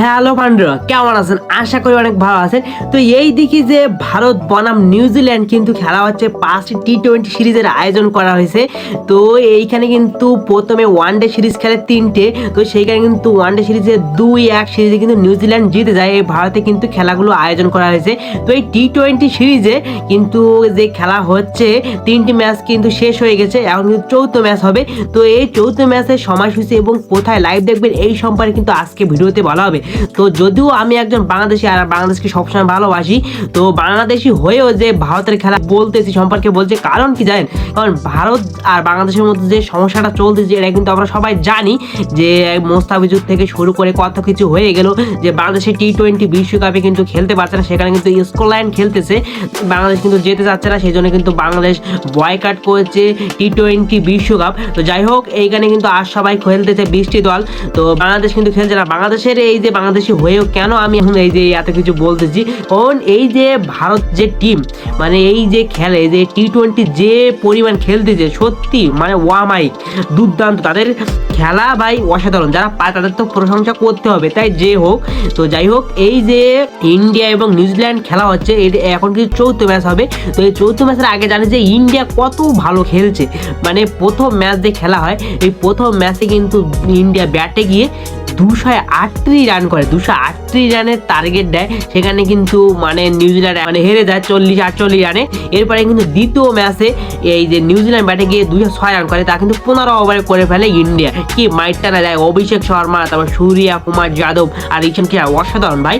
Hello পান্ডুরা, কেমন আছেন? আশা করি অনেক ভালো আছেন। তো এই দিকে যে ভারত বনাম নিউজিল্যান্ড কিন্তু খেলা হচ্ছে পাঁচটি টি টোয়েন্টি সিরিজের আয়োজন করা হয়েছে। তো এইখানে কিন্তু প্রথমে ওয়ান ডে সিরিজ খেলে তিনটে, তো সেইখানে কিন্তু ওয়ান ডে সিরিজে দুই এক সিরিজে কিন্তু নিউজিল্যান্ড জিতে যায়। এই ভারতে কিন্তু খেলাগুলো আয়োজন করা হয়েছে। তো এই টি টোয়েন্টি সিরিজে কিন্তু যে খেলা হচ্ছে, তিনটি ম্যাচ কিন্তু শেষ হয়ে গেছে। এখন কিন্তু চৌথ ম্যাচ হবে। তো এই চৌথ ম্যাচের সময়সূচি এবং কোথায় লাইভ দেখবেন, এই সম্পর্কে কিন্তু আজকে ভিডিওতে বলা হবে। তো যদিও আমি একজন বাংলাদেশি আর বাংলাদেশকে সবসময় ভালোবাসি, তো বাংলাদেশি হয়েও যে ভারতের খেলা বলতেছি সম্পর্কে বলছে কারণ কি জানেন? কারণ ভারত আর বাংলাদেশের মধ্যে যে সমস্যাটা চলতেছে, এটা কিন্তু আমরা সবাই জানি যে মোস্তাফিজুর থেকে শুরু করে কত কিছু হয়ে গেল, যে বাংলাদেশে টি টোয়েন্টি বিশ্বকাপে কিন্তু খেলতে পারছে না, সেখানে কিন্তু স্কটল্যান্ড খেলতেছে, বাংলাদেশ কিন্তু যেতে চাচ্ছে না, সেই জন্য কিন্তু বাংলাদেশ বয়কাট করেছে টি টোয়েন্টি বিশ্বকাপ। তো যাই হোক, এইখানে কিন্তু আর সবাই খেলতেছে বৃষ্টি দল, তো বাংলাদেশ কিন্তু খেলছে না। বাংলাদেশের এই যে বাংলাদেশি হয়েও কেন আমি এখন এই যে এত কিছু বলতেছি? কারণ এই যে ভারত যে টিম মানে এই যে খেলে যে টি টোয়েন্টি যে পরিমাণ খেলতেছে, সত্যি মানে ওয়ামাই, দুর্দান্ত। তাদের খেলা ভাই অসাধারণ। যারা পায় তাদের তো প্রশংসা করতে হবে, তাই যে হোক। তো যাই হোক, এই যে ইন্ডিয়া এবং নিউজিল্যান্ড খেলা হচ্ছে এখন কিন্তু চৌদ্দ ম্যাচ হবে। তো এই চৌদ্দ ম্যাচের আগে জানি যে ইন্ডিয়া কত ভালো খেলছে। মানে প্রথম ম্যাচ যে খেলা হয়। এই প্রথম ম্যাচে কিন্তু ইন্ডিয়া ব্যাটে গিয়ে দুশো আটত্রিশ রান করে, দুশো আটত্রিশ রানের টার্গেট দেয়। সেখানে কিন্তু মানে নিউজিল্যান্ড মানে হেরে যায় চল্লিশ আটচল্লিশ রানে এরপরে কিন্তু দ্বিতীয় ম্যাচে এই যে নিউজিল্যান্ড ব্যাটে গিয়ে দুশো ছয় রান করে, তা কিন্তু পনেরো ওভারে করে ফেলে ইন্ডিয়া কি মাইটটা না দেয়? অভিষেক শর্মা, তারপর সূর্যা কুমার যাদব আর ইশান কি অসাধারণ ভাই।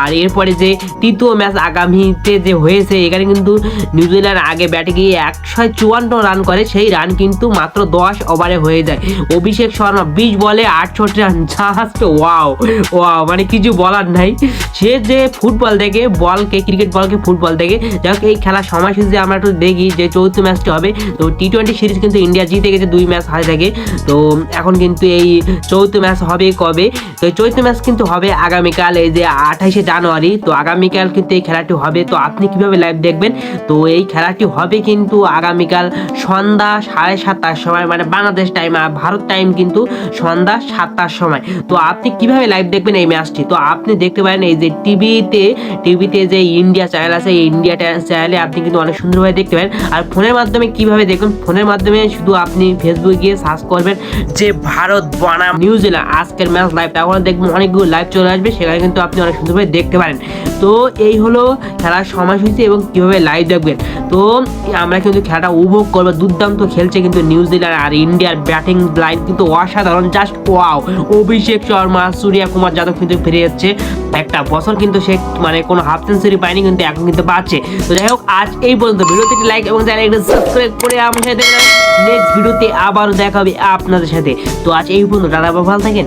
আর এরপরে যে তৃতীয় ম্যাচ আগামীতে যে হয়েছে, এখানে কিন্তু নিউজিল্যান্ড আগে ব্যাটে গিয়ে একশো চুয়ান্ন রান করে, সেই রান কিন্তু মাত্র দশ ওভারে হয়ে যায়। অভিষেক শর্মা বিশ বলে আটষট্টি রান জাস্ট ওয়াও ওয়াও মানে কিছু বলার নাই। সে যে ফুটবল দেখে, বলকে ক্রিকেট বলকে, ফুটবল দেখে যাই হোক এই খেলার সময়সূচি আমরা একটু দেখি যে চৌদ্দ ম্যাচটি হবে। তো টি টোয়েন্টি সিরিজ কিন্তু ইন্ডিয়া জিতে গেছে দুই ম্যাচ হাতে থাকে। তো এখন কিন্তু এই চৌদ্দ ম্যাচ হবে কবে? তো এই চৌদ্দ ম্যাচ কিন্তু হবে আগামীকাল, এই যে আঠাইশে জানুয়ারি। তো আগামীকাল কিন্তু এই খেলাটি হবে। তো আপনি কীভাবে লাইভ দেখবেন? তো এই খেলাটি হবে কিন্তু আগামীকাল সন্ধ্যা সাড়ে সাতটার সময় মানে বাংলাদেশ টাইম আর ভারত টাইম কিন্তু সন্ধ্যা সাতটার সময়। তো আপনি কীভাবে লাইভ দেখবেন এই ম্যাচটি তো আপনি দেখতে পারেন এই যে টিভিতে টিভিতে যে ইন্ডিয়া চ্যানেল আছে, এই ইন্ডিয়া চ্যানেলে আপনি কিন্তু অনেক সুন্দরভাবে দেখতে পারেন। আর ফোনের মাধ্যমে কীভাবে দেখবেন? ফোনের মাধ্যমে শুধু আপনি ফেসবুকে গিয়ে সার্চ করবেন যে ভারত বনাম নিউজিল্যান্ড আজকের ম্যাচ লাইভ তারপরে দেখবেন অনেকগুলো লাইভ চলে আসবে, সেখানে কিন্তু আপনি অনেক সুন্দরভাবে দেখতে পারেন। তো এই হলো খেলার সময়সূচি এবং কীভাবে লাইভ দেখবেন। তো আমরা কিন্তু খেলাটা উপভোগ করব। দুর্দান্ত খেলছে কিন্তু নিউজিল্যান্ড আর ইন্ডিয়ার ব্যাটিং লাইন কিন্তু অসাধারণ। জাস্ট ওয়াও অভিষেক শর্মা, সূর্যা কুমার যাদব কিন্তু ফিরে যাচ্ছে একটা বছর কিন্তু সে মানে কোনো হাফ সেঞ্চুরি পায়নি কিন্তু এখন কিন্তু পাচ্ছে। তো যাই হোক, আজ এই পর্যন্ত। ভিডিওতে একটি লাইক এবং চ্যানেল একটু সাবস্ক্রাইব করে আমার সাথে নেক্সট ভিডিওতে আবারও দেখা হবে আপনাদের সাথে। তো আজ এই পর্যন্ত, দাদা ভালো থাকেন।